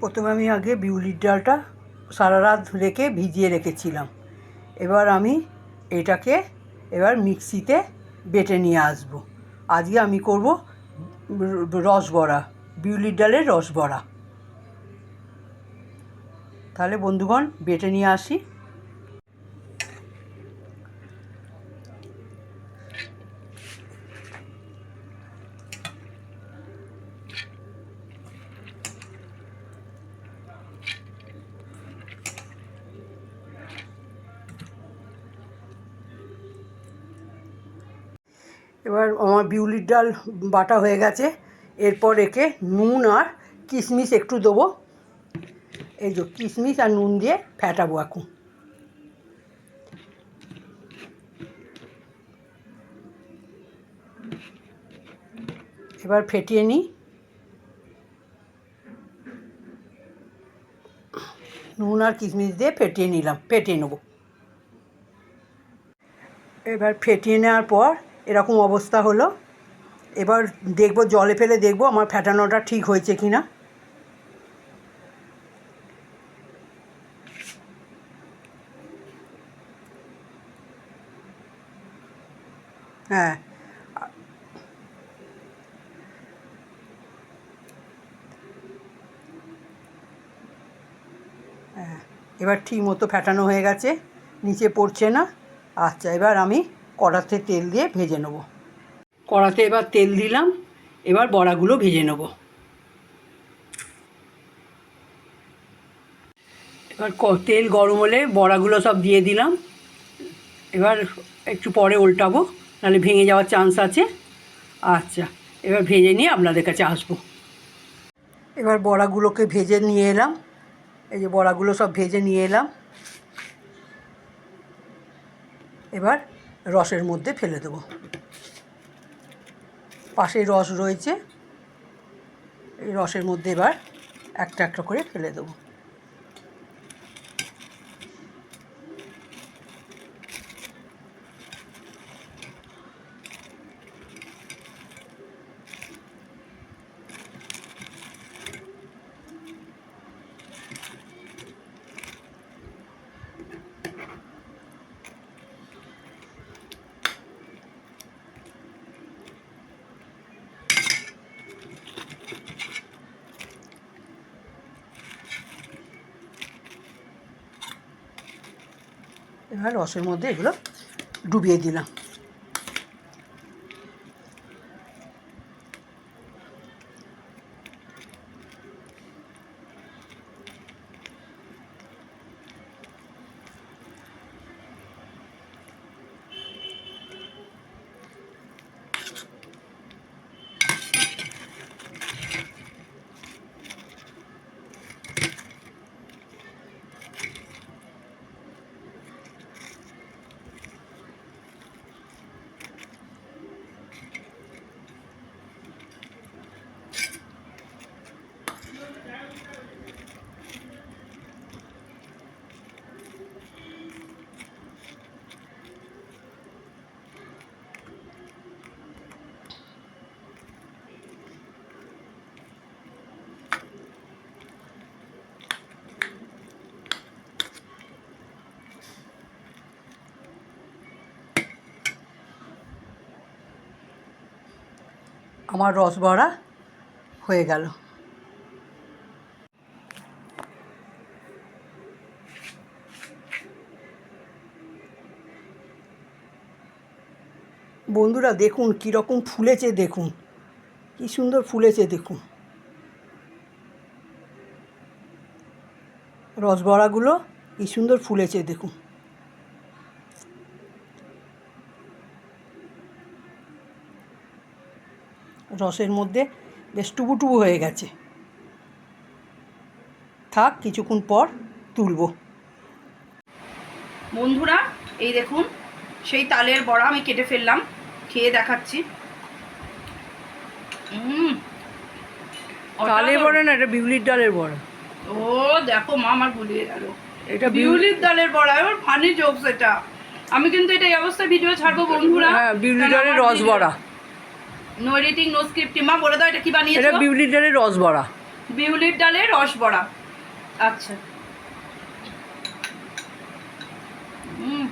প্রথমে আমি আগে বিউলির ডালটা সারা রাত রেখে ভিজিয়ে রেখেছিলাম। এবার আমি এটাকে এবার মিক্সিতে বেটে নিয়ে আসব। আজকে আমি করব রসবড়া, বিউলির ডালের রসবড়া। তাহলে বন্ধুগণ, বেটে নিয়ে আসি। এবার আমার বিউলির ডাল বাটা হয়ে গেছে। এরপর একে নুন আর কিশমিশ একটু দেবো। এই যে কিশমিশ আর নুন দিয়ে ফ্যাটাবো এখন। এবার ফেটিয়ে নিই। নুন আর কিশমিশ দিয়ে ফেটিয়ে নিলাম, ফেটিয়ে নেব। এবার ফেটিয়ে নেওয়ার পর এরকম অবস্থা হলো। এবার দেখব, জলে ফেলে দেখব আমার ফ্যাটানোটা ঠিক হয়েছে কি না হ্যাঁ। হ্যাঁ এবার ঠিক মতো ফ্যাটানো হয়ে গেছে, নিচে পড়ছে না। আচ্ছা এবার আমি কড়াতে তেল দিয়ে ভেজে নেব। কড়াতে এবার তেল দিলাম এবার বড়াগুলো ভেজে নেব। এবার তেল গরম হলে বড়াগুলো সব দিয়ে দিলাম। এবার একটু পরে উল্টাবো নাহলে ভেঙে যাওয়ার চান্স আছে। আচ্ছা এবার ভেজে নিয়ে আপনাদের কাছে আসব। এবার বড়াগুলোকে ভেজে নিয়ে এলাম। এই যে বড়াগুলো সব ভেজে নিয়ে এলাম। এবার রসের মধ্যে ফেলে দেব। পাশে রস রয়েছে। এই রসের মধ্যে এবার একটা একটা করে ফেলে দেবো। এবার রসের মধ্যে এগুলো ডুবিয়ে দিলাম। আমার রসবড়া হয়ে গেল। বন্ধুরা দেখুন, কীরকম ফুলেছে দেখুন। কী সুন্দর ফুলেছে দেখুন। রসবড়াগুলো কী সুন্দর ফুলেছে দেখুন। রসের মধ্যে বেশ টুবু টুবু হয়ে গেছে। থাক কিছুক্ষণ পর তুলবো। বন্ধুরা এই দেখুন সেই তালের বড়া আমি কেটে ফেললাম খেয়ে দেখাচ্ছি। ডালের বড়া না এটা বিউলির ডালের বড়া। ও দেখো মা আমার গুলিয়ে গেল। এটা বিউলির ডালের বড়া এবার ফানি জোকস এটা। আমি কিন্তু এটা এই অবস্থায় ভিডিও ছাড়বো বন্ধুরা। হ্যাঁ বিউলির ডালের রস বড়া। নো এডিটিং নো স্ক্রিপ্টিং মা বলে দাও এটা কি বানিয়েছো? এটা বিউলির ডালের রস বড়া। বিউলির ডালের রস বড়া। আচ্ছা। হুম।